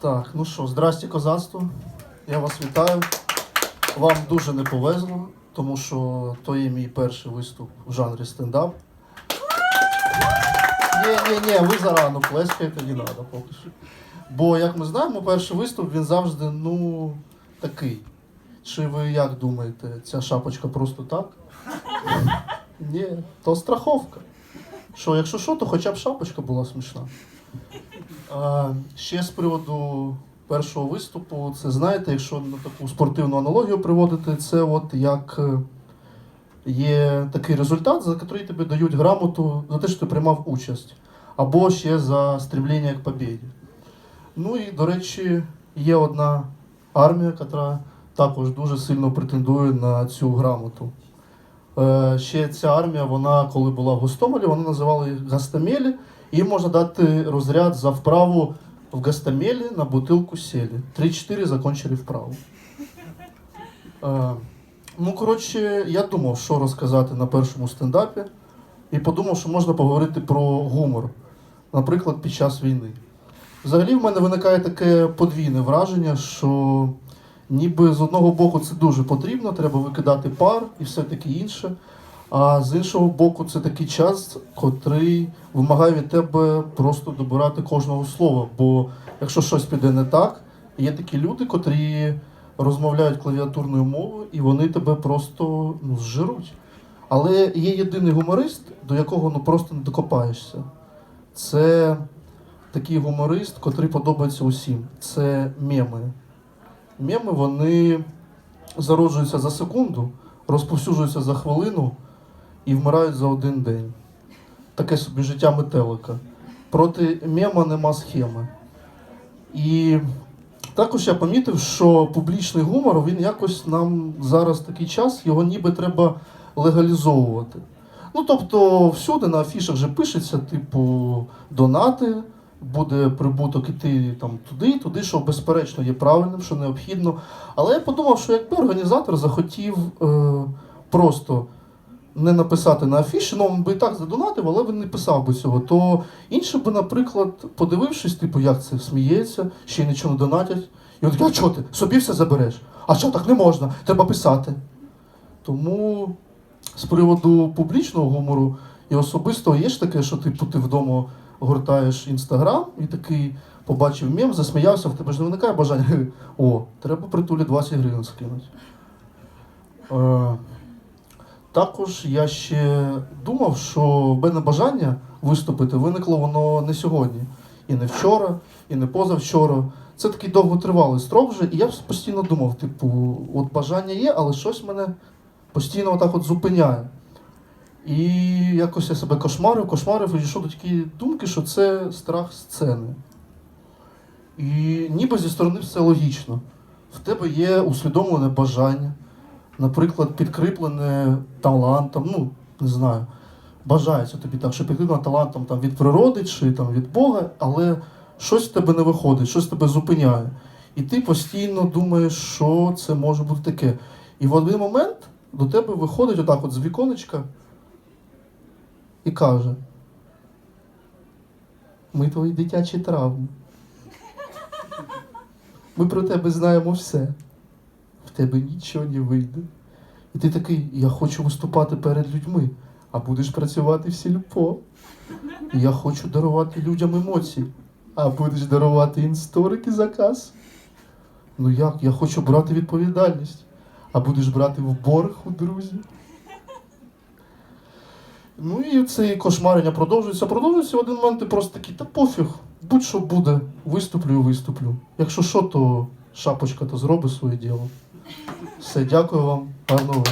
Так, ну що, здрасті, козацтво. Я вас вітаю. Вам дуже не повезло, тому що то є мій перший виступ в жанрі стендап. Ні, ні, ні, ви зарано плескаєте, не треба поки що. Бо, як ми знаємо, перший виступ він завжди, ну, такий. Чи ви як думаєте, ця шапочка просто так? Ні, то страховка. Що, якщо що, то хоча б шапочка була смішна. А, ще з приводу першого виступу, це знаєте, якщо на таку спортивну аналогію приводити, це от як е, є такий результат, за який тобі дають грамоту за те, що ти приймав участь, або ще за стремління к побіді. Ну і, до речі, є одна армія, яка також дуже сильно претендує на цю грамоту. Е, ще ця армія, вона коли була в Гостомелі, вона називала Гастамелі, і можна дати розряд за вправу в Гастамелі на бутилку селі. 3-4 закончили вправу. Е, ну, коротше, я думав, що розказати на першому стендапі, і подумав, що можна поговорити про гумор, наприклад, під час війни. Взагалі, в мене виникає таке подвійне враження, що ніби з одного боку це дуже потрібно, треба викидати пар і все таке інше. А з іншого боку, це такий час, котрий вимагає від тебе просто добирати кожного слова. Бо якщо щось піде не так, є такі люди, котрі розмовляють клавіатурною мовою, і вони тебе просто ну, зжируть. Але є єдиний гуморист, до якого ну просто не докопаєшся. Це такий гуморист, котрий подобається усім. Це меми. Меми вони зароджуються за секунду, розповсюджуються за хвилину і вмирають за один день. Таке собі життя метелика. Проти мема нема схеми. І також я помітив, що публічний гумор він якось нам зараз такий час, його ніби треба легалізовувати. Ну, тобто, всюди на афішах вже пишеться, типу, донати, буде прибуток іти там туди, туди, що безперечно є правильним, що необхідно. Але я подумав, що якби організатор захотів е, просто не написати на афіші, ну він би і так задонатив, але він не писав би цього. То інше би, наприклад, подивившись, типу, як це сміється, ще й нічого не донатять. І він такий, а чого ти? Собі все забереш? А що так не можна? Треба писати. Тому з приводу публічного гумору і особистого є ж таке, що типу, ти вдома гортаєш інстаграм і такий побачив мем, засміявся, в тебе ж не виникає бажання. О, треба притулі 20 гривень скинути. Е, також я ще думав, що в мене бажання виступити виникло воно не сьогодні, і не вчора, і не позавчора. Це такий довготривалий строк вже, і я постійно думав, типу, от бажання є, але щось мене постійно отак от зупиняє. І якось я себе кошмарив, кошмарив, і дійшов до такої думки, що це страх сцени. І ніби зі сторони все логічно. В тебе є усвідомлене бажання, наприклад, підкріплене талантом, ну, не знаю, бажається тобі так, що підкріплене талантом там, від природи чи там, від Бога, але щось в тебе не виходить, щось тебе зупиняє. І ти постійно думаєш, що це може бути таке. І в один момент до тебе виходить отак от з віконечка і каже: Ми твої дитячі травми. Ми про тебе знаємо все. В тебе нічого не вийде. І ти такий, я хочу виступати перед людьми, а будеш працювати в сільпо. Я хочу дарувати людям емоції, а будеш дарувати історики заказ. Ну як? Я хочу брати відповідальність, а будеш брати в борг у друзів. Ну і це кошмарення продовжується, продовжується в один момент ти просто такий, та пофіг, будь-що буде, виступлю і виступлю. Якщо що, то шапочка то зробить своє діло. Все, дякую вам, гарного